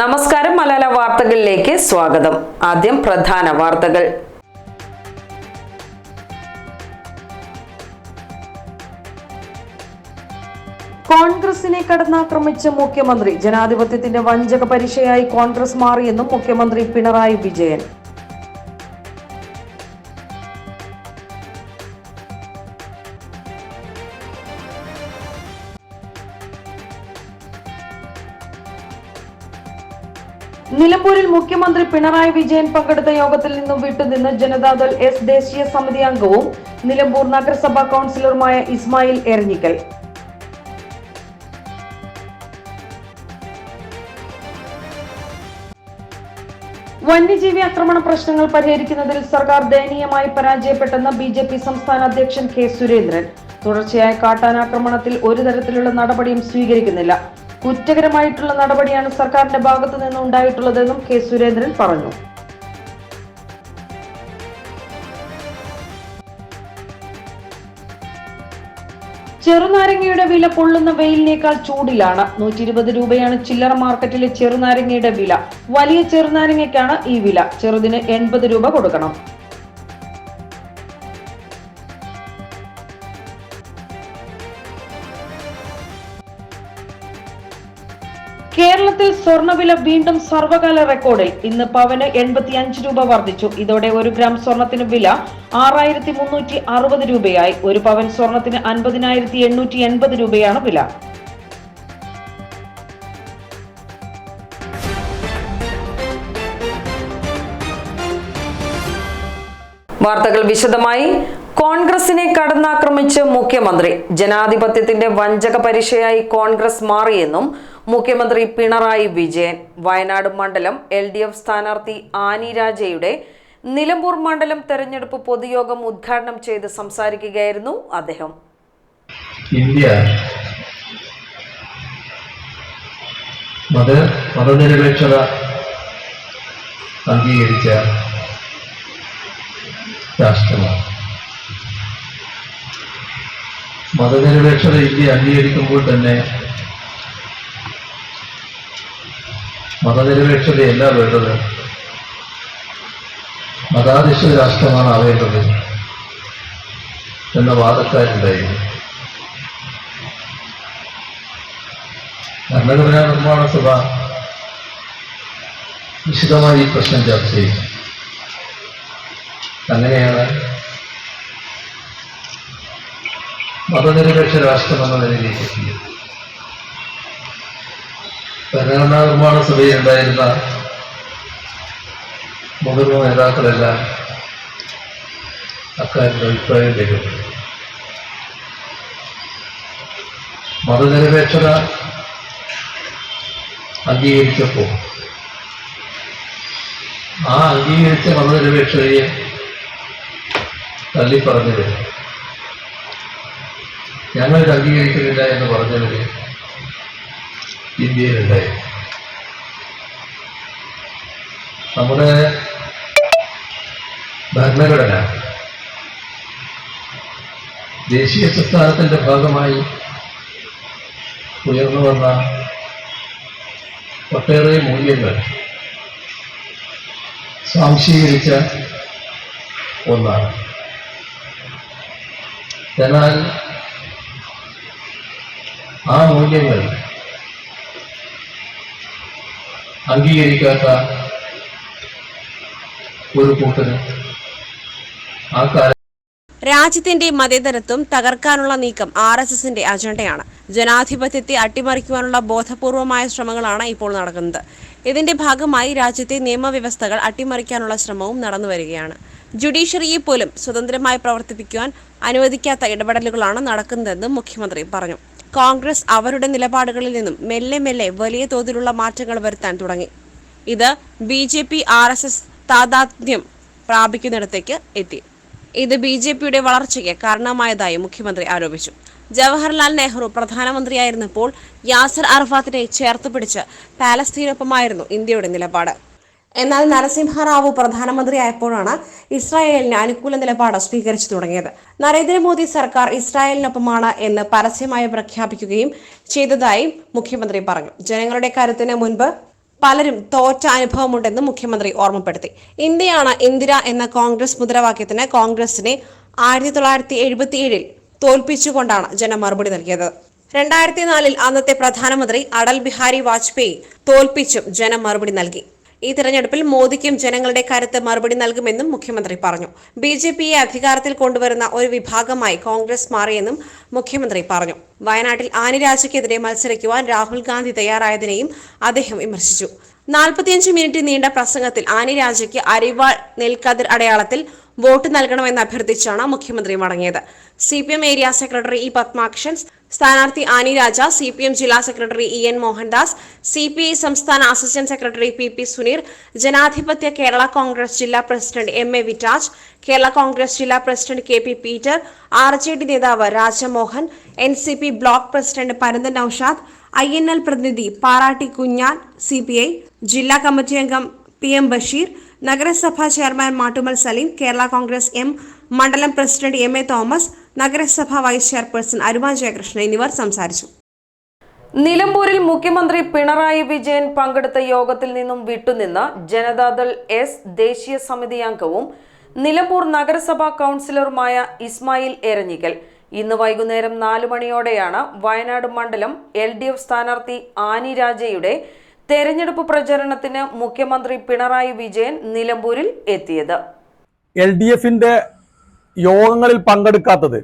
നമസ്കാരം മലയാള വാർത്തകളിലേക്ക് സ്വാഗതം. ആദ്യം പ്രധാന വാർത്തകൾ. കോൺഗ്രസിനെ കടന്നാക്രമിച്ച മുഖ്യമന്ത്രി. ജനാധിപത്യത്തിന്റെ വഞ്ചക പരീക്ഷയായി കോൺഗ്രസ് മാറിയെന്നും മുഖ്യമന്ത്രി പിണറായി വിജയൻ. നിലമ്പൂരിൽ മുഖ്യമന്ത്രി പിണറായി വിജയൻ പങ്കെടുത്ത യോഗത്തിൽ നിന്നും വിട്ടുനിന്ന് ജനതാദൾ എസ് ദേശീയ സമിതി അംഗവും നിലമ്പൂർ നഗരസഭാ കൗൺസിലറുമായ ഇസ്മായിൽ എറിഞ്ഞിക്കൽ വന്യജീവി ആക്രമണ പ്രശ്നങ്ങൾ പരിഹരിക്കുന്നതിൽ സർക്കാർ ദയനീയമായി പരാജയപ്പെട്ടെന്ന് ബി ജെ പി സംസ്ഥാന അധ്യക്ഷൻ കെ സുരേന്ദ്രൻ. തുടർച്ചയായ കാട്ടാനാക്രമണത്തിൽ ഒരു തരത്തിലുള്ള നടപടിയും സ്വീകരിക്കുന്നില്ല. കുറ്റകരമായിട്ടുള്ള നടപടിയാണ് സർക്കാരിന്റെ ഭാഗത്തു നിന്ന് ഉണ്ടായിട്ടുള്ളതെന്നും കെ സുരേന്ദ്രൻ പറഞ്ഞു. ചെറുനാരങ്ങയുടെ വില പൊള്ളുന്ന വെയിലിനേക്കാൾ ചൂടിലാണ്. നൂറ്റി ഇരുപത് രൂപയാണ് ചില്ലറ മാർക്കറ്റിലെ ചെറുനാരങ്ങയുടെ വില. വലിയ ചെറുനാരങ്ങയ്ക്കാണ് ഈ വില. ചെറുതിന് എൺപത് രൂപ കൊടുക്കണം. സ്വർണവില വീണ്ടും സർവകാല റെക്കോർഡിൽ. ഇന്ന് പവന് എൺപത്തിയഞ്ച് രൂപ വർദ്ധിച്ചു. ഇതോടെ ഒരു ഗ്രാം സ്വർണത്തിന് വില ആറായിരത്തി മുന്നൂറ്റി അറുപത് രൂപയായി. ഒരു പവൻ സ്വർണത്തിന് അൻപതിനായിരത്തി എണ്ണൂറ്റി എൺപത് രൂപയാണ് വില. വാർത്തകൾ വിശദമായി. കോൺഗ്രസിനെ കടന്നാക്രമിച്ച് മുഖ്യമന്ത്രി. ജനാധിപത്യത്തിന്റെ വഞ്ചക പരീക്ഷയായി കോൺഗ്രസ് മാറിയെന്നും മുഖ്യമന്ത്രി പിണറായി വിജയൻ വയനാട് മണ്ഡലം എൽ ഡി എഫ് സ്ഥാനാർത്ഥി ആനി രാജയുടെ നിലമ്പൂർ മണ്ഡലം തെരഞ്ഞെടുപ്പ് പൊതുയോഗം ഉദ്ഘാടനം ചെയ്ത് സംസാരിക്കുകയായിരുന്നു അദ്ദേഹം. ഇന്ത്യ മത മതനിരപേക്ഷത അംഗീകരിച്ച രാഷ്ട്രമാണ്. മതനിരപേക്ഷത ഇന്ത്യ അംഗീകരിക്കുമ്പോൾ തന്നെ മതനിരപേക്ഷതയല്ല വേണ്ടത്. മതാധിഷ്ഠിത രാഷ്ട്രമാണ് ആവേണ്ടത് എന്ന വാദക്കാരുണ്ടായിരുന്നു ഭരണഘടനാ നിർമ്മാണ സഭ വിശദമായി ഈ പ്രശ്നം ചർച്ച ചെയ്തു അങ്ങനെയാണ് മതനിരപേക്ഷ രാഷ്ട്രമെന്ന നിലയിലേക്ക് ഭരണഘടനാ നിർമ്മാണ സഭയിൽ ഉണ്ടായിരുന്ന മുതിർന്ന നേതാക്കളെല്ലാം അക്കാര്യത്തിൽ അഭിപ്രായം രേഖപ്പെട്ടു മതനിരപേക്ഷത അംഗീകരിച്ചപ്പോൾ ആ അംഗീകരിച്ച മതനിരപേക്ഷതയെ തള്ളിപ്പറഞ്ഞത് ഞങ്ങൾ അംഗീകരിക്കുന്നില്ല എന്ന് പറഞ്ഞവര് ഇന്ത്യയിലുണ്ടായി. നമ്മുടെ ഭരണഘടന ദേശീയ പ്രസ്ഥാനത്തിന്റെ ഭാഗമായി ഉയർന്നു വന്ന ഒട്ടേറെ മൂല്യങ്ങൾ സ്വാംശീകരിച്ച ഒന്നാണ്. എന്നാൽ ആ മൂല്യങ്ങൾ അംഗീകരിക്കാത്ത ഒരു കൂട്ടന് ആ കാല രാജ്യത്തിന്റെ മതേതരത്വം തകർക്കാനുള്ള നീക്കം ആർ എസ് എസിന്റെ അജണ്ടയാണ്. ജനാധിപത്യത്തെ അട്ടിമറിക്കുവാനുള്ള ബോധപൂർവമായ ശ്രമങ്ങളാണ് ഇപ്പോൾ നടക്കുന്നത്. ഇതിന്റെ ഭാഗമായി രാജ്യത്തെ നിയമവ്യവസ്ഥകൾ അട്ടിമറിക്കാനുള്ള ശ്രമവും നടന്നു വരികയാണ്. ജുഡീഷ്യറിയെ പോലും സ്വതന്ത്രമായി പ്രവർത്തിപ്പിക്കുവാൻ അനുവദിക്കാത്ത ഇടപെടലുകളാണ് നടക്കുന്നതെന്നും മുഖ്യമന്ത്രി പറഞ്ഞു. കോൺഗ്രസ് അവരുടെ നിലപാടുകളിൽ നിന്നും മെല്ലെ മെല്ലെ വലിയ തോതിലുള്ള മാറ്റങ്ങൾ വരുത്താൻ തുടങ്ങി. ഇത് B J P R S S താതാത്മ്യം പ്രാപിക്കുന്നിടത്തേക്ക് എത്തി. ഇത് ബി ജെ പിയുടെ വളർച്ചയ്ക്ക് കാരണമായതായി മുഖ്യമന്ത്രി ആരോപിച്ചു. ജവഹർലാൽ നെഹ്റു പ്രധാനമന്ത്രിയായിരുന്നപ്പോൾ യാസർ അറഫാത്തിനെ ചേർത്ത് പിടിച്ച് പാലസ്തീനൊപ്പമായിരുന്നു ഇന്ത്യയുടെ നിലപാട്. എന്നാൽ നരസിംഹറാവു പ്രധാനമന്ത്രിയായപ്പോഴാണ് ഇസ്രായേലിന് അനുകൂല നിലപാട് സ്വീകരിച്ചു തുടങ്ങിയത്. നരേന്ദ്രമോദി സർക്കാർ ഇസ്രായേലിനൊപ്പമാണ് എന്ന് പരസ്യമായി പ്രഖ്യാപിക്കുകയും ചെയ്തതായി മുഖ്യമന്ത്രി പറഞ്ഞു. ജനങ്ങളുടെ കരുത്തിന് മുൻപ് പലരും തോറ്റ അനുഭവമുണ്ടെന്നും മുഖ്യമന്ത്രി ഓർമ്മപ്പെടുത്തി. ഇന്ത്യയാണ് ഇന്ദിര എന്ന കോൺഗ്രസ് മുദ്രാവാക്യത്തിന് കോൺഗ്രസിനെ ആയിരത്തി തൊള്ളായിരത്തി എഴുപത്തിയേഴിൽ തോൽപ്പിച്ചുകൊണ്ടാണ് ജനം മറുപടി നൽകിയത്. രണ്ടായിരത്തി നാലിൽ അന്നത്തെ പ്രധാനമന്ത്രി അടൽ ബിഹാരി വാജ്പേയി തോൽപ്പിച്ചും ജനം മറുപടി നൽകി. ഈ തെരഞ്ഞെടുപ്പിൽ മോദിക്കും ജനങ്ങളുടെ കരുത്ത് മറുപടി നൽകുമെന്നും മുഖ്യമന്ത്രി പറഞ്ഞു. ബി ജെ പിയെ അധികാരത്തിൽ കൊണ്ടുവരുന്ന ഒരു വിഭാഗമായി കോൺഗ്രസ് മാറിയെന്നും മുഖ്യമന്ത്രി പറഞ്ഞു. വയനാട്ടിൽ ആനിരാജയ്ക്കെതിരെ മത്സരിക്കുവാൻ രാഹുൽ ഗാന്ധി തയ്യാറായതിനെയും അദ്ദേഹം വിമർശിച്ചു. നാൽപ്പത്തിയഞ്ച് മിനിറ്റ് നീണ്ട പ്രസംഗത്തിൽ ആനി രാജയ്ക്ക് അരിവാൾ നെൽക്കതിർ അടയാളത്തിൽ വോട്ട് നൽകണമെന്ന് അഭ്യർത്ഥിച്ചാണ് മുഖ്യമന്ത്രി മടങ്ങിയത്. C area secretary E Padmakshan സ്ഥാനാർത്ഥി Annie Raja C P M ജില്ലാ secretary E N Mohandas C P I സംസ്ഥാന assistant secretary P P Suneer ജനാധിപത്യ കേരള കോൺഗ്രസ് ജില്ലാ president M A Vittaj Kerala Congress ജില്ലാ president K P Peter R J D നേതാവ് Rajamohan N C P block president Paranthan Noushad I N L പ്രതിനിധി Parratti Kunjan C P I ജില്ലാ committee അംഗം P M Basheer നഗരസഭാ chairman Mattummal Saleem Kerala Congress M മണ്ഡലം president M A Thomas നഗരസഭാ vice chairperson Aruma Jayakrishnan എന്നിവർ സംസാരിച്ചു. നിലമ്പൂരിൽ മുഖ്യമന്ത്രി പിണറായി വിജയൻ പങ്കെടുത്ത യോഗത്തിൽ നിന്നും വിട്ടുനിന്ന ജനതാദൾ എസ് ദേശീയ സമിതി അംഗവും നിലമ്പൂർ നഗരസഭാ കൗൺസിലറുമായ ഇസ്മായിൽ എരഞ്ഞിക്കൽ ഇന്ന് വൈകുന്നേരം നാലു മണിയോടെയാണ് വയനാട് മണ്ഡലം എൽ ഡി എഫ് സ്ഥാനാർത്ഥി ആനി രാജയുടെ തെരഞ്ഞെടുപ്പ് പ്രചരണത്തിന് മുഖ്യമന്ത്രി പിണറായി വിജയൻ നിലമ്പൂരിൽ എത്തിയത്. എൽ ഡി എഫിന്റെ യോഗങ്ങളിൽ പങ്കെടുക്കാത്തത്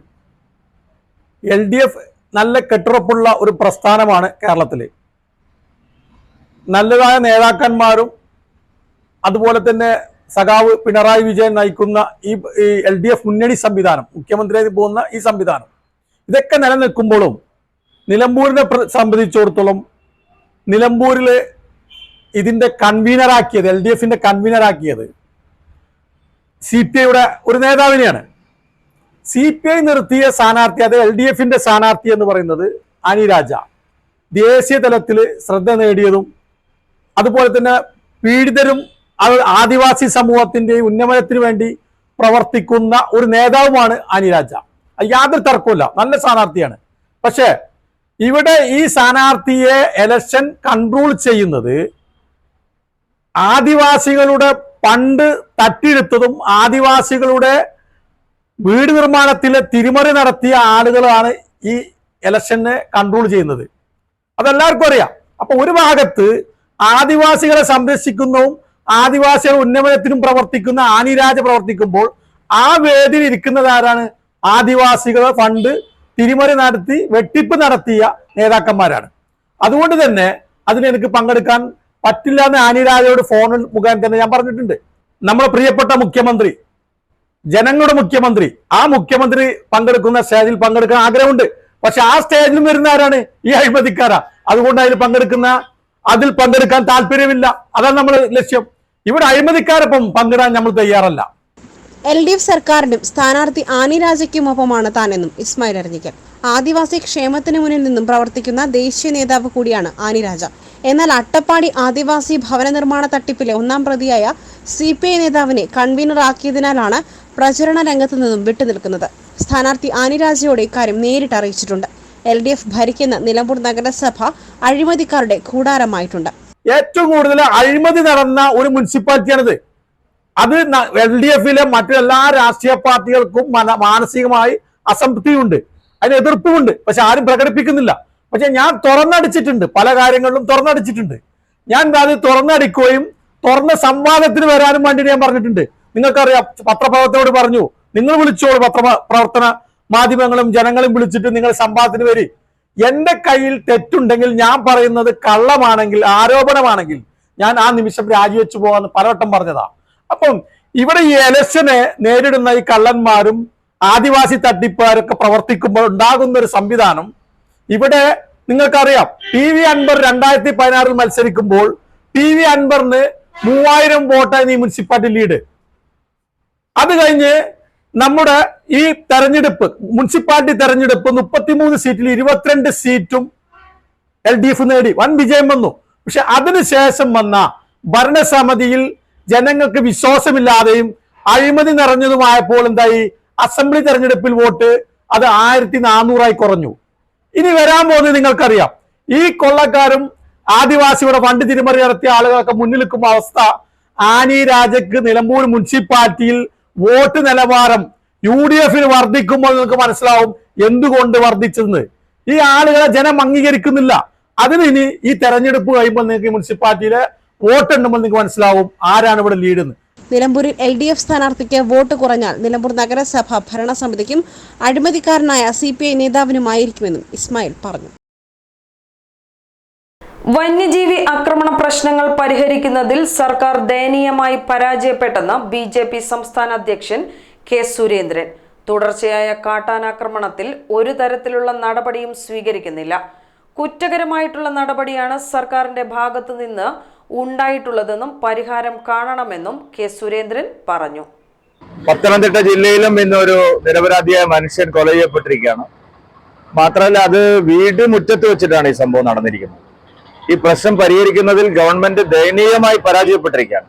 എൽ ഡി എഫ് നല്ല കെട്ടുറപ്പുള്ള ഒരു പ്രസ്ഥാനമാണ് കേരളത്തിൽ നല്ലതായ നേതാക്കന്മാരും അതുപോലെ തന്നെ സഖാവ് പിണറായി വിജയൻ നയിക്കുന്ന ഈ എൽ ഡി എഫ് മുന്നണി സംവിധാനം മുഖ്യമന്ത്രിയായി പോകുന്ന ഈ സംവിധാനം ഇതൊക്കെ നിലനിൽക്കുമ്പോഴും നിലമ്പൂരിനെ പ്ര- സംബന്ധിച്ചിടത്തോളം നിലമ്പൂരിൽ ഇതിന്റെ കൺവീനറാക്കിയത് എൽ ഡി എഫിന്റെ കൺവീനറാക്കിയത് സി പി ഐയുടെ ഒരു നേതാവിനെയാണ്. സി പി ഐ നിർത്തിയ സ്ഥാനാർത്ഥി അത് എൽ ഡി എഫിന്റെ സ്ഥാനാർത്ഥി എന്ന് പറയുന്നത് അനി രാജ. ദേശീയ തലത്തിൽ ശ്രദ്ധ നേടിയതും അതുപോലെ തന്നെ പീഡിതരും ആദിവാസി സമൂഹത്തിന്റെ ഉന്നമനത്തിന് വേണ്ടി പ്രവർത്തിക്കുന്ന ഒരു നേതാവുമാണ് അനി രാജ. അത് യാതൊരു തർക്കമില്ല നല്ല സ്ഥാനാർത്ഥിയാണ്. പക്ഷേ ഇവിടെ ഈ സ്ഥാനാർത്ഥിയെ എലക്ഷൻ കൺട്രോൾ ചെയ്യുന്നത് ആദിവാസികളുടെ പണ്ട് തട്ടിയെടുത്തതും ആദിവാസികളുടെ വീട് നിർമ്മാണത്തിൽ തിരിമറി നടത്തിയ ആളുകളാണ് ഈ ഇലക്ഷനെ കൺട്രോൾ ചെയ്യുന്നത്. അതെല്ലാവർക്കും അറിയാം. അപ്പൊ ഒരു ഭാഗത്ത് ആദിവാസികളെ സംരക്ഷിക്കുന്നതും ആദിവാസികളുടെ ഉന്നമനത്തിനും പ്രവർത്തിക്കുന്ന ആനിരാജ പ്രവർത്തിക്കുമ്പോൾ ആ വേദിയിൽ ഇരിക്കുന്നതാരാണ് ആദിവാസികളെ ഫണ്ട് തിരിമറി നടത്തി വെട്ടിപ്പ് നടത്തിയ നേതാക്കന്മാരാണ്. അതുകൊണ്ട് തന്നെ അതിന് എനിക്ക് പങ്കെടുക്കാൻ പറ്റില്ല എന്ന് ആനിരാജയോട് ഫോണിൽ മുഖേന തന്നെ ഞാൻ പറഞ്ഞിട്ടുണ്ട്. നമ്മുടെ പ്രിയപ്പെട്ട മുഖ്യമന്ത്രി ജനങ്ങളുടെ മുഖ്യമന്ത്രി. ആ മുഖ്യമന്ത്രി പങ്കെടുക്കുന്ന സ്റ്റേജിൽ പങ്കെടുക്കാൻ ആഗ്രഹമുണ്ട്. പക്ഷെ ആ സ്റ്റേജിലും വരുന്ന ആരാണ്? ഈ അഴിമതിക്കാരാ. അതുകൊണ്ട് അതിൽ പങ്കെടുക്കുന്ന അതിൽ പങ്കെടുക്കാൻ താല്പര്യമില്ല. അതാണ് നമ്മൾ ലക്ഷ്യം. ഇവിടെ അഴിമതിക്കാരൊപ്പം പങ്കിടാൻ നമ്മൾ തയ്യാറല്ല. എൽ ഡി എഫ് സർക്കാരിനും സ്ഥാനാർത്ഥി ആനി താനെന്നും ഇസ്മായിൽ അറിഞ്ഞിക്കൽ ആദിവാസി ക്ഷേമത്തിന് മുന്നിൽ നിന്നും പ്രവർത്തിക്കുന്ന ദേശീയ നേതാവ് കൂടിയാണ് ആനി രാജ. എന്നാൽ അട്ടപ്പാടി ആദിവാസി ഭവന നിർമ്മാണ തട്ടിപ്പിലെ ഒന്നാം പ്രതിയായ സി പി ഐ നേതാവിനെ കൺവീനറാക്കിയതിനാലാണ് പ്രചരണ രംഗത്തു നിന്നും വിട്ടുനിൽക്കുന്നത്. സ്ഥാനാർത്ഥി ആനി രാജയോട് ഇക്കാര്യം നേരിട്ട് അറിയിച്ചിട്ടുണ്ട്. എൽ ഡി എഫ് ഭരിക്കുന്ന നിലമ്പൂർ നഗരസഭ അഴിമതിക്കാരുടെ കൂടാരമായിട്ടുണ്ട്. ഏറ്റവും കൂടുതൽ അഴിമതി നടന്ന ഒരു മുനിസിപ്പാലിറ്റിയാണിത്. അത് എൽ ഡി എഫിലെ മറ്റെല്ലാ രാഷ്ട്രീയ പാർട്ടികൾക്കും മാനസികമായി അസംതൃപ്തിയുണ്ട്. അതിന് എതിർപ്പുമുണ്ട്. പക്ഷെ ആരും പ്രകടിപ്പിക്കുന്നില്ല. പക്ഷെ ഞാൻ തുറന്നടിച്ചിട്ടുണ്ട്. പല കാര്യങ്ങളിലും തുറന്നടിച്ചിട്ടുണ്ട്. ഞാൻ അത് തുറന്നടിക്കുകയും തുറന്ന സംവാദത്തിന് വരാനും വേണ്ടി ഞാൻ പറഞ്ഞിട്ടുണ്ട്. നിങ്ങൾക്കറിയാം പത്രപ്രവർത്തകരോട് പറഞ്ഞു നിങ്ങൾ വിളിച്ചോളൂ പത്ര പ്രവർത്തന മാധ്യമങ്ങളും ജനങ്ങളും വിളിച്ചിട്ട് നിങ്ങൾ സംവാദത്തിന് വരി. എന്റെ കയ്യിൽ തെറ്റുണ്ടെങ്കിൽ ഞാൻ പറയുന്നത് കള്ളമാണെങ്കിൽ ആരോപണമാണെങ്കിൽ ഞാൻ ആ നിമിഷം രാജിവെച്ചു പോകാന്ന് പലവട്ടം പറഞ്ഞതാ. അപ്പം ഇവിടെ ഈ എലക്ഷനെ നേരിടുന്ന ഈ കള്ളന്മാരും ആദിവാസി തട്ടിപ്പുകാരൊക്കെ പ്രവർത്തിക്കുമ്പോൾ ഉണ്ടാകുന്ന ഒരു സംവിധാനം ഇവിടെ നിങ്ങൾക്കറിയാം. പി വി അൻബർ രണ്ടായിരത്തി പതിനാറിൽ മത്സരിക്കുമ്പോൾ പി വി അൻവറിന് മൂവായിരം വോട്ടായിരുന്നു ഈ മുനിസിപ്പാലിറ്റി ലീഡ്. അത് കഴിഞ്ഞ് നമ്മുടെ ഈ തെരഞ്ഞെടുപ്പ് മുനിസിപ്പാലിറ്റി തെരഞ്ഞെടുപ്പ് മുപ്പത്തിമൂന്ന് സീറ്റിൽ ഇരുപത്തിരണ്ട് സീറ്റും എൽ ഡി എഫ് നേടി. വൻ വിജയം വന്നു. പക്ഷെ അതിനുശേഷം വന്ന ഭരണസമിതിയിൽ ജനങ്ങൾക്ക് വിശ്വാസമില്ലാതെയും അഴിമതി നിറഞ്ഞതുമായപ്പോൾ എന്തായി? അസംബ്ലി തെരഞ്ഞെടുപ്പിൽ വോട്ട് അത് ആയിരത്തി നാനൂറായി കുറഞ്ഞു. ഇനി വരാൻ പോകുന്നത് നിങ്ങൾക്കറിയാം. ഈ കൊള്ളക്കാരും ആദിവാസിയുടെ ഫണ്ട് തിരിമറി നടത്തിയ ആളുകളൊക്കെ മുന്നിൽ നിൽക്കുമ്പോൾ അവസ്ഥ. ആനി രാജക്ക് നിലമ്പൂർ മുനിസിപ്പാലിറ്റിയിൽ വോട്ട് നിലവാരം യു ഡി എഫിന് വർദ്ധിക്കുമ്പോൾ നിങ്ങൾക്ക് മനസ്സിലാവും എന്തുകൊണ്ട് വർദ്ധിച്ചെന്ന്. ഈ ആളുകളെ ജനം അംഗീകരിക്കുന്നില്ല. അതിന് ഇനി ഈ തെരഞ്ഞെടുപ്പ് കഴിയുമ്പോൾ നിങ്ങൾക്ക് മുനിസിപ്പാലിറ്റിയിലെ വോട്ട് എണ്ണുമ്പോൾ നിങ്ങൾക്ക് മനസ്സിലാവും ആരാണ് ഇവിടെ ലീഡ് എന്ന്. നിലമ്പൂരിൽ എൽ ഡി എഫ് സ്ഥാനാർത്ഥിക്ക് വോട്ട് കുറഞ്ഞാൽ നിലമ്പൂർ നഗരസഭ ഭരണസമിതിക്കും അഴിമതിക്കാരനായ സി പി ഐ നേതാവിനുമായിരിക്കുമെന്നും ഇസ്മായിൽ പറഞ്ഞു. വന്യജീവി ആക്രമണ പ്രശ്നങ്ങൾ പരിഹരിക്കുന്നതിൽ സർക്കാർ ദയനീയമായി പരാജയപ്പെട്ടെന്ന് ബി ജെ പി സംസ്ഥാന അധ്യക്ഷൻ കെ സുരേന്ദ്രൻ. തുടർച്ചയായ കാട്ടാനാക്രമണത്തിൽ ഒരു തരത്തിലുള്ള നടപടിയും സ്വീകരിക്കുന്നില്ല. കുറ്റകരമായിട്ടുള്ള നടപടിയാണ് സർക്കാരിന്റെ ഭാഗത്തു നിന്ന് ഉണ്ടായിട്ടുള്ളതെന്നും പരിഹാരം കാണണമെന്നും കെ സുരേന്ദ്രൻ പറഞ്ഞു. പത്തനംതിട്ട ജില്ലയിലും ഇന്നൊരു നിരപരാധിയായ മനുഷ്യൻ കൊല ചെയ്യപ്പെട്ടിരിക്കുകയാണ് മാത്രമല്ല അത് വീട് മുറ്റത്ത് വെച്ചിട്ടാണ് ഈ സംഭവം നടന്നിരിക്കുന്നത്. ഈ പ്രശ്നം പരിഹരിക്കുന്നതിൽ ഗവൺമെന്റ് ദയനീയമായി പരാജയപ്പെട്ടിരിക്കുകയാണ്.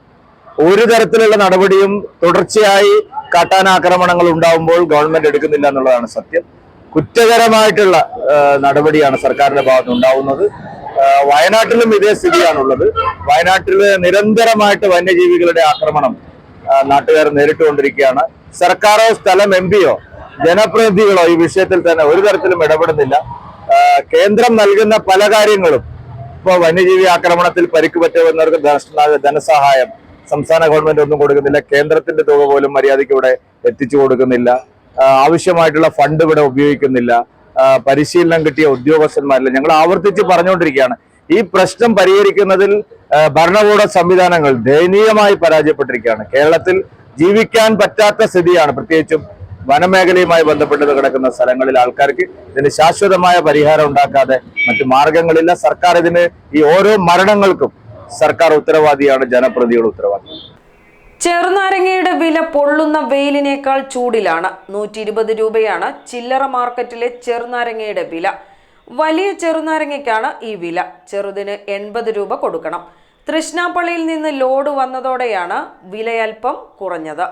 ഒരു തരത്തിലുള്ള നടപടിയും തുടർച്ചയായി കാട്ടാനാക്രമണങ്ങൾ ഉണ്ടാവുമ്പോൾ ഗവൺമെന്റ് എടുക്കുന്നില്ല എന്നുള്ളതാണ് സത്യം. കുറ്റകരമായിട്ടുള്ള നടപടിയാണ് സർക്കാരിന്റെ ഭാഗത്ത് ഉണ്ടാവുന്നത്. വയനാട്ടിലും ഇതേ സ്ഥിതിയാണുള്ളത്. വയനാട്ടിൽ നിരന്തരമായിട്ട് വന്യജീവികളുടെ ആക്രമണം നാട്ടുകാർ നേരിട്ടുകൊണ്ടിരിക്കുകയാണ്. സർക്കാരോ സ്ഥലം എം പിയോ ജനപ്രതിനിധികളോ ഈ വിഷയത്തിൽ തന്നെ ഒരു തരത്തിലും ഇടപെടുന്നില്ല. കേന്ദ്രം നൽകുന്ന പല കാര്യങ്ങളും ഇപ്പോൾ വന്യജീവി ആക്രമണത്തിൽ പരിക്ക് പറ്റുന്നവർക്ക് ധനസഹായം സംസ്ഥാന ഗവൺമെന്റ് ഒന്നും കൊടുക്കുന്നില്ല. കേന്ദ്രത്തിന്റെ തുക പോലും മര്യാദയ്ക്ക് ഇവിടെ എത്തിച്ചു കൊടുക്കുന്നില്ല. ആവശ്യമായിട്ടുള്ള ഫണ്ട് ഇവിടെ ഉപയോഗിക്കുന്നില്ല. പരിശീലനം കിട്ടിയ ഉദ്യോഗസ്ഥന്മാരില്ല. ഞങ്ങൾ ആവർത്തിച്ച് പറഞ്ഞുകൊണ്ടിരിക്കുകയാണ്. ഈ പ്രശ്നം പരിഹരിക്കുന്നതിൽ ഭരണകൂട സംവിധാനങ്ങൾ ദയനീയമായി പരാജയപ്പെട്ടിരിക്കുകയാണ്. കേരളത്തിൽ ജീവിക്കാൻ പറ്റാത്ത സ്ഥിതിയാണ്. പ്രത്യേകിച്ചും വനമേഖലയുമായി ബന്ധപ്പെട്ട് കിടക്കുന്ന സ്ഥലങ്ങളിൽ ആൾക്കാർക്ക് ഇതിന് ശാശ്വതമായ പരിഹാരം ഉണ്ടാക്കാതെ മറ്റു മാർഗങ്ങളില്ല. സർക്കാർ ഇതിന് ഈ ഓരോ മരണങ്ങൾക്കും സർക്കാർ ഉത്തരവാദിയാണ് ജനപ്രതികൾ ഉത്തരവാദി. ചെറുനാരങ്ങയുടെ വില പൊള്ളുന്ന വെയിലിനേക്കാൾ ചൂടിലാണ്. നൂറ്റി ഇരുപത് രൂപയാണ് ചില്ലറ മാർക്കറ്റിലെ ചെറുനാരങ്ങയുടെ വില. വലിയ ചെറുനാരങ്ങയ്ക്കാണ് ഈ വില. ചെറുതിന് എൺപത് രൂപ കൊടുക്കണം. തൃഷ്ണാപ്പള്ളിയിൽ നിന്ന് ലോഡ് വന്നതോടെയാണ് വിലയൽപ്പം കുറഞ്ഞത്.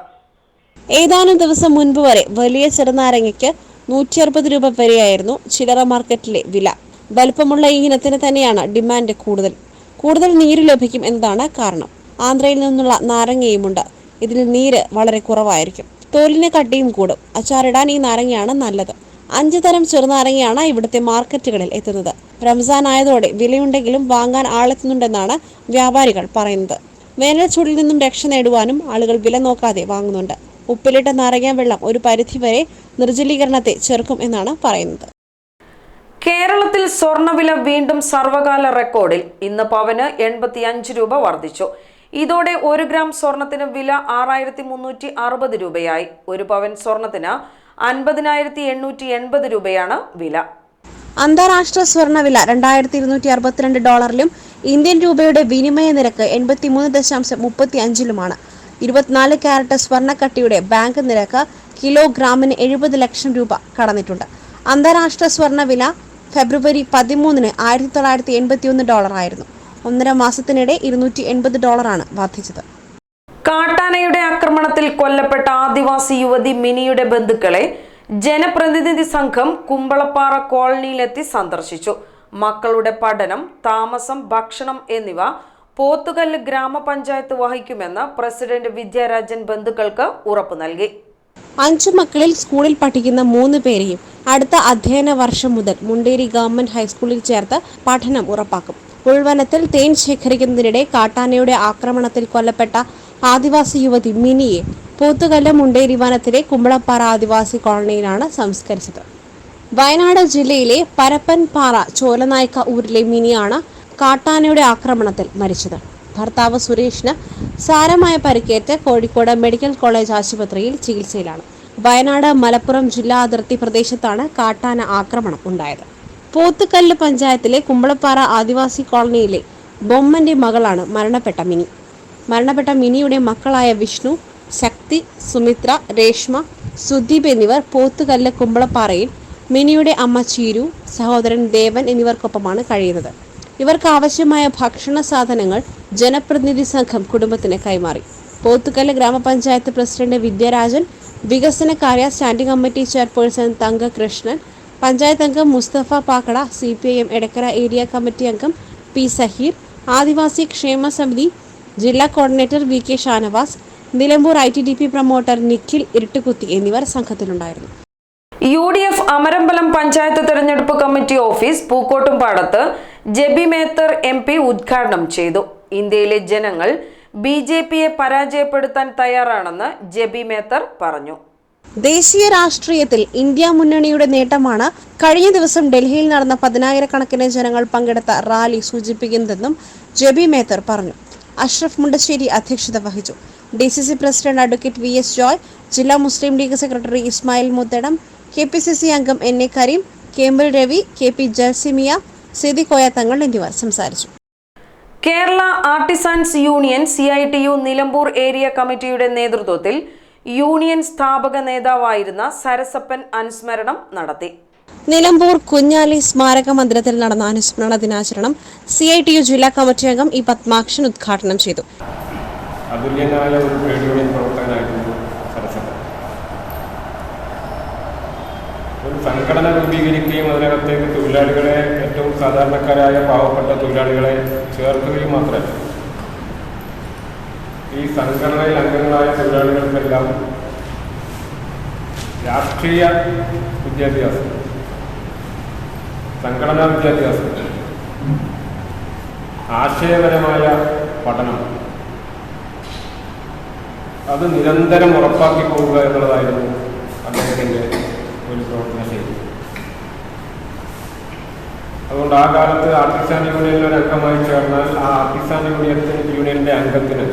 ഏതാനും ദിവസം മുൻപ് വരെ വലിയ ചെറുനാരങ്ങയ്ക്ക് നൂറ്റി അറുപത് രൂപ വരെയായിരുന്നു ചില്ലറ മാർക്കറ്റിലെ വില. വലുപ്പമുള്ള ഈ ഇനത്തിന് തന്നെയാണ് ഡിമാൻഡ് കൂടുതൽ. കൂടുതൽ നീര് ലഭിക്കും എന്നതാണ് കാരണം. ആന്ധ്രയിൽ നിന്നുള്ള നാരങ്ങയുമുണ്ട്. ഇതിൽ നീര് വളരെ കുറവായിരിക്കും. തോലിന് കട്ടിയും കൂടും. അച്ചാറിടാൻ ഈ നാരങ്ങയാണ് നല്ലത്. അഞ്ച് തരം ചെറുനാരങ്ങയാണ് ഇവിടുത്തെ മാർക്കറ്റുകളിൽ എത്തുന്നത്. റംസാൻ ആയതോടെ വിലയുണ്ടെങ്കിലും വാങ്ങാൻ ആളെത്തുന്നുണ്ടെന്നാണ് വ്യാപാരികൾ പറയുന്നത്. വേനൽ ചൂടിൽ നിന്നും രക്ഷ നേടുവാനും ആളുകൾ വില നോക്കാതെ വാങ്ങുന്നുണ്ട്. ഉപ്പിലിട്ട നാരങ്ങ വെള്ളം ഒരു പരിധിവരെ നിർജലീകരണത്തെ ചെറുക്കും എന്നാണ് പറയുന്നത്. കേരളത്തിൽ സ്വർണവില വീണ്ടും സർവകാല റെക്കോർഡിൽ ഇന്ന് പവന് എൺപത്തി അഞ്ച് രൂപ വർദ്ധിച്ചു. ഇതോടെ ഒരു ഗ്രാം സ്വർണത്തിന് വില ആറായിരത്തി മുന്നൂറ്റി അറുപത് രൂപയായി. ഒരു പവൻ സ്വർണത്തിന് അൻപതിനായിരത്തി എണ്ണൂറ്റി എൺപത് രൂപയാണ് വില. അന്താരാഷ്ട്ര സ്വർണവില രണ്ടായിരത്തി ഇരുന്നൂറ്റി അറുപത്തിരണ്ട് ഡോളറിലും ഇന്ത്യൻ രൂപയുടെ വിനിമയ നിരക്ക് എൺപത്തിമൂന്ന് ദശാംശം മുപ്പത്തി അഞ്ചിലുമാണ് ഇരുപത്തിനാല് ക്യാരറ്റ് സ്വർണക്കട്ടിയുടെ ബാങ്ക് നിരക്ക് കിലോഗ്രാമിന് എഴുപത് ലക്ഷം രൂപ കടന്നിട്ടുണ്ട്. അന്താരാഷ്ട്ര സ്വർണവില ഫെബ്രുവരി പതിമൂന്നിന് ആയിരത്തി തൊള്ളായിരത്തി എൺപത്തിയൊന്ന് ഡോളറായിരുന്നു ഒന്നര മാസത്തിനിടെ ഇരുന്നൂറ്റി എൺപത് ഡോളറാണ് വർദ്ധിച്ചത്. കാട്ടാനയുടെ ആക്രമണത്തിൽ കൊല്ലപ്പെട്ട ആദിവാസി യുവതി മിനിയുടെ ബന്ധുക്കളെ ജനപ്രതിനിധി സംഘം കുമ്പളപ്പാറ കോളനിയിലെത്തി സന്ദർശിച്ചു. മക്കളുടെ പഠനം താമസം ഭക്ഷണം എന്നിവ പോത്തുകല്ല് ഗ്രാമപഞ്ചായത്ത് വഹിക്കുമെന്ന് പ്രസിഡന്റ് വിദ്യാരാജൻ ബന്ധുക്കൾക്ക് ഉറപ്പു നൽകി. അഞ്ചു മക്കളിൽ സ്കൂളിൽ പഠിക്കുന്ന മൂന്ന് പേരെയും അടുത്ത അധ്യയന വർഷം മുതൽ മുണ്ടേരി ഗവൺമെന്റ് ഹൈസ്കൂളിൽ ചേർത്ത് പഠനം ഉറപ്പാക്കും. ഉൾവനത്തിൽ തേൻ ശേഖരിക്കുന്നതിനിടെ കാട്ടാനയുടെ ആക്രമണത്തിൽ കൊല്ലപ്പെട്ട ആദിവാസി യുവതി മിനിയെ പോത്തുകല്ല് മുണ്ടേരി വനത്തിലെ കുമ്പളപ്പാറ ആദിവാസി കോളനിയിലാണ് സംസ്കരിച്ചത്. വയനാട് ജില്ലയിലെ പരപ്പൻപാറ ചോലനായ്ക്ക ഊരിലെ മിനിയാണ് കാട്ടാനയുടെ ആക്രമണത്തിൽ മരിച്ചത്. ഭർത്താവ് സുരേഷിന് സാരമായ പരിക്കേറ്റ് കോഴിക്കോട് മെഡിക്കൽ കോളേജ് ആശുപത്രിയിൽ ചികിത്സയിലാണ്. വയനാട് മലപ്പുറം ജില്ലാ അതിർത്തി പ്രദേശത്താണ് കാട്ടാന ആക്രമണം ഉണ്ടായത്. പോത്തുകല്ല് പഞ്ചായത്തിലെ കുമ്പളപ്പാറ ആദിവാസി കോളനിയിലെ ബൊമ്മന്റെ മകളാണ് മരണപ്പെട്ട മിനി. മരണപ്പെട്ട മിനിയുടെ മക്കളായ വിഷ്ണു ശക്തി സുമിത്ര രേഷ്മ സുദീപ് എന്നിവർ പോത്തുകല്ല് കുമ്പളപ്പാറയിൽ മിനിയുടെ അമ്മ ചീരു സഹോദരൻ ദേവൻ എന്നിവർക്കൊപ്പമാണ് കഴിയുന്നത്. ഇവർക്ക് ആവശ്യമായ ഭക്ഷണ സാധനങ്ങൾ ജനപ്രതിനിധി സംഘം കുടുംബത്തിന് കൈമാറി. പോത്തുകല്ല് ഗ്രാമപഞ്ചായത്ത് പ്രസിഡന്റ് വിദ്യരാജൻ വികസന കാര്യ സ്റ്റാൻഡിംഗ് കമ്മിറ്റി ചെയർപേഴ്സൺ തങ്ക കൃഷ്ണൻ പഞ്ചായത്ത് അംഗം Musthafa Pakkada C P I M Edakkara area committee അംഗം പി പി സഹീർ ആദിവാസി ക്ഷേമ സമിതി ജില്ലാ coordinator V K Shanavas Nilambur I T D P promoter Nikhil Iruttukuthi എന്നിവർ സംഘത്തിലുണ്ടായിരുന്നു. U D F Amarambalam panchayat തെരഞ്ഞെടുപ്പ് committee office പൂക്കോട്ടുംപാടത്ത് ജെബി മേത്തർ എം പി ഉദ്ഘാടനം ചെയ്തു. ഇന്ത്യയിലെ ജനങ്ങൾ ബി ജെ പിയെ പരാജയപ്പെടുത്താൻ തയ്യാറാണെന്ന് ജെബി മേത്തർ പറഞ്ഞു. ദേശീയ രാഷ്ട്രീയത്തിൽ ഇന്ത്യ മുന്നണിയുടെ നേട്ടമാണ് കഴിഞ്ഞ ദിവസം ഡൽഹിയിൽ നടന്ന പതിനായിരക്കണക്കിന് ജനങ്ങൾ പങ്കെടുത്ത റാലി സൂചിപ്പിക്കുന്നതെന്നും ജെബി മേത്തർ പറഞ്ഞു. അഷ്റഫ് മുണ്ടശ്ശേരി അധ്യക്ഷത വഹിച്ചു. D C C president advocate V S Joy ജില്ലാ Muslim League secretary Ismail Muthedam K P C C അംഗം N A Kareem Kembil Ravi K P Jalsimiya Sidhi Koya Thangal എന്നിവർ സംസാരിച്ചു. Kerala artisans union C I T U Nilambur area കമ്മിറ്റിയുടെ നേതൃത്വത്തിൽ union സ്ഥാപക നേതാവായിരുന്ന സരസപ്പൻ അനുസ്മരണം നടത്തി. നിലമ്പൂർ കുഞ്ഞാലി സ്മാരക മന്ദിരത്തിൽ നടന്ന അനുസ്മരണ ദിനാചരണം സി ഐ ടി യു ജില്ലാ കമ്മിറ്റി അംഗം ഇ പത്മാക്ഷൻ ഉദ്ഘാടനം ചെയ്തു. അതുല്യനായ ഒരു ട്രേഡ് യൂണിയൻ പ്രവർത്തകനായിരുന്നു സരസപ്പൻ ഒരു സംഘടന രൂപീകരിക്കുകയും അതിനകത്തേക്ക് തൊഴിലാളികളെ ഏറ്റവും സാധാരണക്കാരായ പാവപ്പെട്ട തൊഴിലാളികളെ ചേർക്കുകയും മാത്രമല്ല ഈ സംഘടനയിൽ അംഗങ്ങളായ തൊഴിലാളികൾക്കെല്ലാം രാഷ്ട്രീയ വിദ്യാഭ്യാസം സംഘടനാ വിദ്യാഭ്യാസം ആശയപരമായ പഠനം അത് നിരന്തരം ഉറപ്പാക്കി പോവുക എന്നുള്ളതായിരുന്നു അദ്ദേഹത്തിന്റെ ഒരു പ്രവർത്തന ശൈലി അതുകൊണ്ട് ആ കാലത്ത് ആർട്ടിസാൻ യൂണിയനിൽ ഒരു അംഗമായി ചേർന്നാൽ ആ ആർട്ടിസാൻ യൂണിയത്തിന് യൂണിയന്റെ അംഗത്തിന്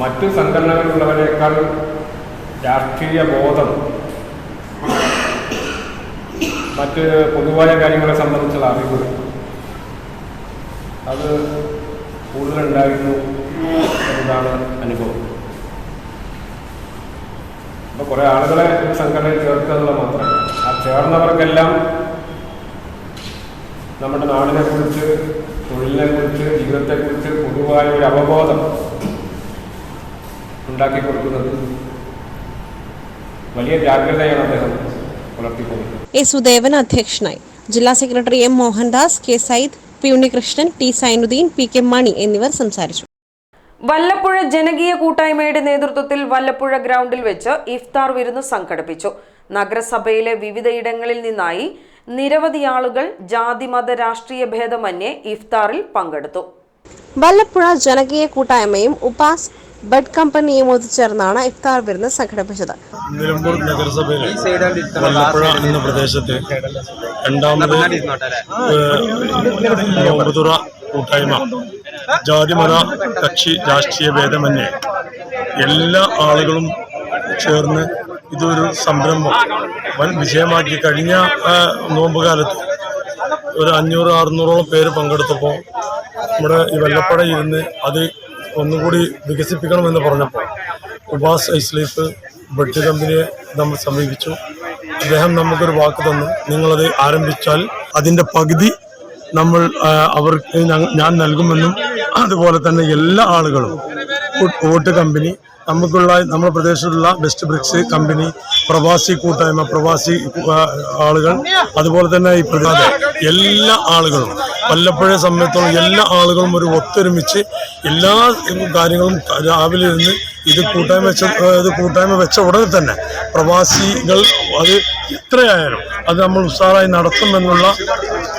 മറ്റു സംഘടനകളിലുള്ളവരെക്കാൾ രാഷ്ട്രീയ ബോധം മറ്റ് പൊതുവായ കാര്യങ്ങളെ സംബന്ധിച്ചുള്ള അറിവ് അത് കൂടുതലുണ്ടായിരുന്നു എന്നതാണ് അനുഭവം. അപ്പൊ കുറെ ആളുകളെ ഒരു സംഘടനയിൽ ചേർക്കുക എന്നുള്ള മാത്രമല്ല. ആ ചേർന്നവർക്കെല്ലാം നമ്മുടെ നാടിനെ കുറിച്ച് തൊഴിലിനെ കുറിച്ച് ജീവിതത്തെ കുറിച്ച് പൊതുവായ ഒരു അവബോധം ഉണ്ടാക്കി കൊടുക്കുന്നത് വലിയ ജാഗ്രതയാണ് അദ്ദേഹം പുലർത്തിക്കൊടുക്കുന്നത് എ സുദേവൻ അധ്യക്ഷനായി. ജില്ലാ secretary M Mohandas K Sayyid P Unnikrishnan T Sainuddin P K Mani എന്നിവർ സംസാരിച്ചു. വല്ലപ്പുഴ ജനകീയ കൂട്ടായ്മയുടെ നേതൃത്വത്തിൽ വല്ലപ്പുഴ ഗ്രൗണ്ടിൽ വെച്ച് ഇഫ്താർ വിരുന്ന് സംഘടിപ്പിച്ചു. നഗരസഭയിലെ വിവിധയിടങ്ങളിൽ നിന്നായി നിരവധി ആളുകൾ ജാതിമത രാഷ്ട്രീയ ഭേദമന്യേ ഇഫ്താറിൽ പങ്കെടുത്തു. വല്ലപ്പുഴ ജനകീയ കൂട്ടായ്മയും ഉപാസ് ബഡ് കമ്പനിയും ഒത്തുചേർന്നാണ് ഇഫ്താർ വിരുന്ന് സംഘടിപ്പിച്ചത്. നിലമ്പൂർ നഗരസഭയിലെ വല്ലപ്പുഴ എന്ന പ്രദേശത്ത് രണ്ടാമത് കൂട്ടായ്മ. ജാതിമത കക്ഷി രാഷ്ട്രീയ ഭേദമന്യേ. എല്ലാ ആളുകളും ചേർന്ന് ഇതൊരു സംരംഭം. വൻ വിജയമാക്കി. കഴിഞ്ഞ നോമ്പുകാലത്ത് നോമ്പ് കാലത്ത് ഒരു അഞ്ഞൂറ് അറുന്നൂറോളം പേര് പങ്കെടുത്തപ്പോൾ നമ്മുടെ ഈ വെള്ളപ്പട ഇരുന്ന് അത് ഒന്നുകൂടി വികസിപ്പിക്കണമെന്ന് പറഞ്ഞപ്പോൾ ഉപാസ് ഐസ്ലീഫ് ബഡ് കമ്പനിയെ നമ്മൾ സമീപിച്ചു. അദ്ദേഹം നമുക്കൊരു വാക്ക് തന്നു. നിങ്ങളത് ആരംഭിച്ചാൽ അതിന്റെ പകുതി നമ്മൾ അവർക്ക് ഞാൻ നൽകുമെന്നും അതുപോലെ തന്നെ എല്ലാ ആളുകളും. വോട്ട് കമ്പനി നമുക്കുള്ള നമ്മുടെ പ്രദേശത്തുള്ള ബെസ്റ്റ് ബ്രിക്സ് കമ്പനി പ്രവാസി കൂട്ടായ്മ പ്രവാസി ആളുകൾ അതുപോലെ തന്നെ ഈ പ്രധാന എല്ലാ ആളുകളും. വല്ലപ്പോഴെ സമയത്തോളം എല്ലാ ആളുകളും ഒരു ഒത്തൊരുമിച്ച് എല്ലാ കാര്യങ്ങളും രാവിലെ ഇരുന്ന് ഇത് കൂട്ടായ്മ വെച്ച ഇത് കൂട്ടായ്മ വെച്ച ഉടനെ തന്നെ പ്രവാസികൾ അത് എത്രയായാലും അത് നമ്മൾ ഉഷാറായി നടത്തുമെന്നുള്ള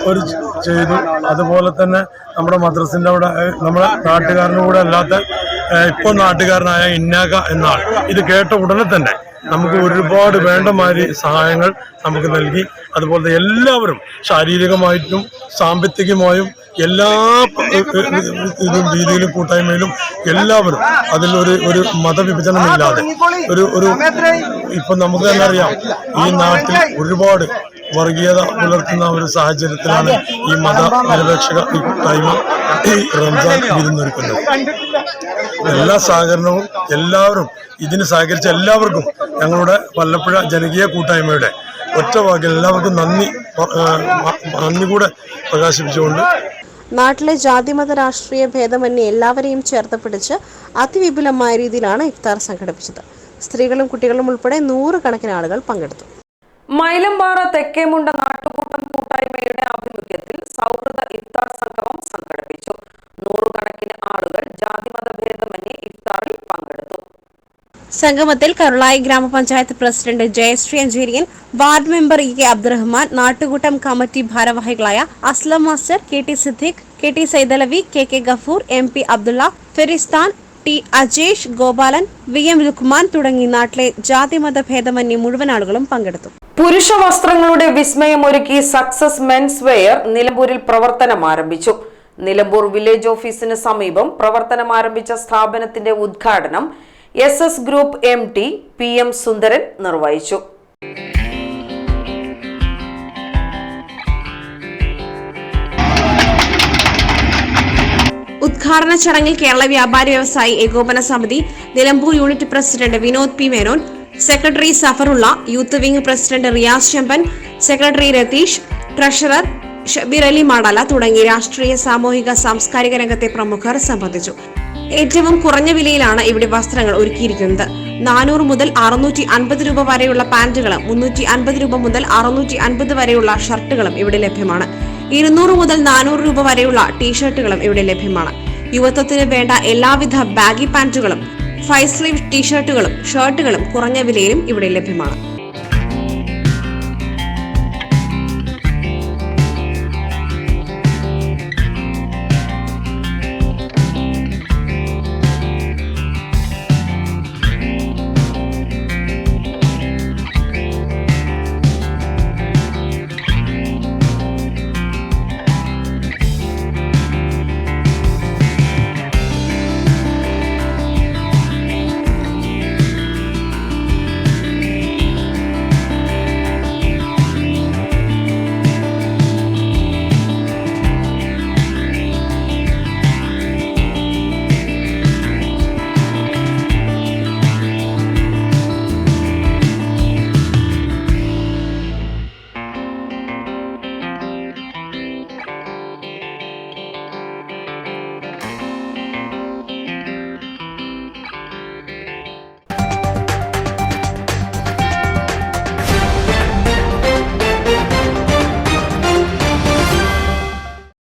ഒരു ചെയ്തു. അതുപോലെ തന്നെ നമ്മുടെ മദ്രസിന്റെ അവിടെ നമ്മുടെ നാട്ടുകാരനും കൂടെ അല്ലാത്ത ഇപ്പൊ ഇപ്പോൾ നാട്ടുകാരനായ ഇന്നാക എന്ന ആൾ ഇത് കേട്ട ഉടനെ തന്നെ നമുക്ക് ഒരുപാട് വേണ്ടമാതിരി സഹായങ്ങൾ നമുക്ക് നൽകി. അതുപോലെ എല്ലാവരും ശാരീരികമായിട്ടും സാമ്പത്തികമായും എല്ലാ രീതിയിലും കൂട്ടായ്മയിലും എല്ലാവരും അതിലൊരു ഒരു മതവിഭജനമില്ലാതെ ഒരു ഒരു ഇപ്പം നമുക്ക് തന്നെ അറിയാം ഈ നാട്ടിൽ ഒരുപാട് വർഗീയത പുലർത്തുന്ന ഒരു സാഹചര്യത്തിലാണ് ഈ മത നിരപേക്ഷക കൂട്ടായ്മ ഈ റംസാൻ വിരുന്നൊരുക്കുന്നത്. എല്ലാ സഹകരണവും എല്ലാവരും ഇതിന് സഹകരിച്ച എല്ലാവർക്കും ഞങ്ങളുടെ വല്ലപ്പുഴ ജനകീയ കൂട്ടായ്മയുടെ ഒറ്റ വാക്കിൽ എല്ലാവർക്കും നന്ദി നന്ദി കൂടെ പ്രകാശിപ്പിച്ചുകൊണ്ട് നാട്ടിലെ ജാതിമത രാഷ്ട്രീയ ഭേദമന്യേ എല്ലാവരെയും ചേർത്ത് പിടിച്ച് അതിവിപുലമായ രീതിയിലാണ് ഇഫ്താർ സംഘടിപ്പിച്ചത്. സ്ത്രീകളും കുട്ടികളും ഉൾപ്പെടെ നൂറുകണക്കിന് ആളുകൾ പങ്കെടുത്തു. മൈലമ്പാറ തെക്കേമുണ്ട നാട്ടുകൂട്ടം കൂട്ടായ്മയുടെ ആഭിമുഖ്യത്തിൽ സൗഹൃദ ഇഫ്താർ സംഗമം സംഗമത്തിൽ കരുളായി ഗ്രാമപഞ്ചായത്ത് president Jayasree Ancheriyan ward member E K Abdurahman നാട്ടുകൂട്ടം committee ഭാരവാഹികളായ Aslam master K T Siddique K T Saidalavi K K Gafoor M P Abdulla Feristan T Ajesh Gopalan V M Lukman തുടങ്ങി നാട്ടിലെ ജാതിമത ഭേദമന്യേ മുഴുവൻ ആളുകളും പങ്കെടുത്തു. പുരുഷ വസ്ത്രങ്ങളുടെ വിസ്മയമൊരുക്കി സക്സസ് മെൻസ് വെയർ നിലമ്പൂരിൽ പ്രവർത്തനം ആരംഭിച്ചു. നിലമ്പൂർ വില്ലേജ് ഓഫീസിന് സമീപം പ്രവർത്തനം ആരംഭിച്ച സ്ഥാപനത്തിന്റെ ഉദ്ഘാടനം S S group M T P M Sundaran നിർവഹിച്ചു. ഉദ്ഘാടന ചടങ്ങിൽ കേരള വ്യാപാരി വ്യവസായി ഏകോപന സമിതി Nilambur unit president Vinod P Menon secretary Safarulla youth wing president Riyas Chemban secretary Ratheesh treasurer Shabeer Ali Madala തുടങ്ങി രാഷ്ട്രീയ സാമൂഹിക സാംസ്കാരിക രംഗത്തെ പ്രമുഖർ സംബന്ധിച്ചു. ഏറ്റവും കുറഞ്ഞ വിലയിലാണ് ഇവിടെ വസ്ത്രങ്ങൾ ഒരുക്കിയിരിക്കുന്നത്. നാനൂറ് മുതൽ അറുന്നൂറ്റി അൻപത് രൂപ വരെയുള്ള പാന്റുകളും മുന്നൂറ്റി അൻപത് രൂപ മുതൽ അറുന്നൂറ്റി അൻപത് വരെയുള്ള ഷർട്ടുകളും ഇവിടെ ലഭ്യമാണ്. ഇരുന്നൂറ് മുതൽ നാനൂറ് രൂപ വരെയുള്ള ടീഷർട്ടുകളും ഇവിടെ ലഭ്യമാണ്. യുവത്വത്തിന് വേണ്ട എല്ലാവിധ ബാഗി പാന്റുകളും ഫൈവ് സ്ലീവ് ടീഷർട്ടുകളും ഷർട്ടുകളും കുറഞ്ഞ വിലയിലും ഇവിടെ ലഭ്യമാണ്.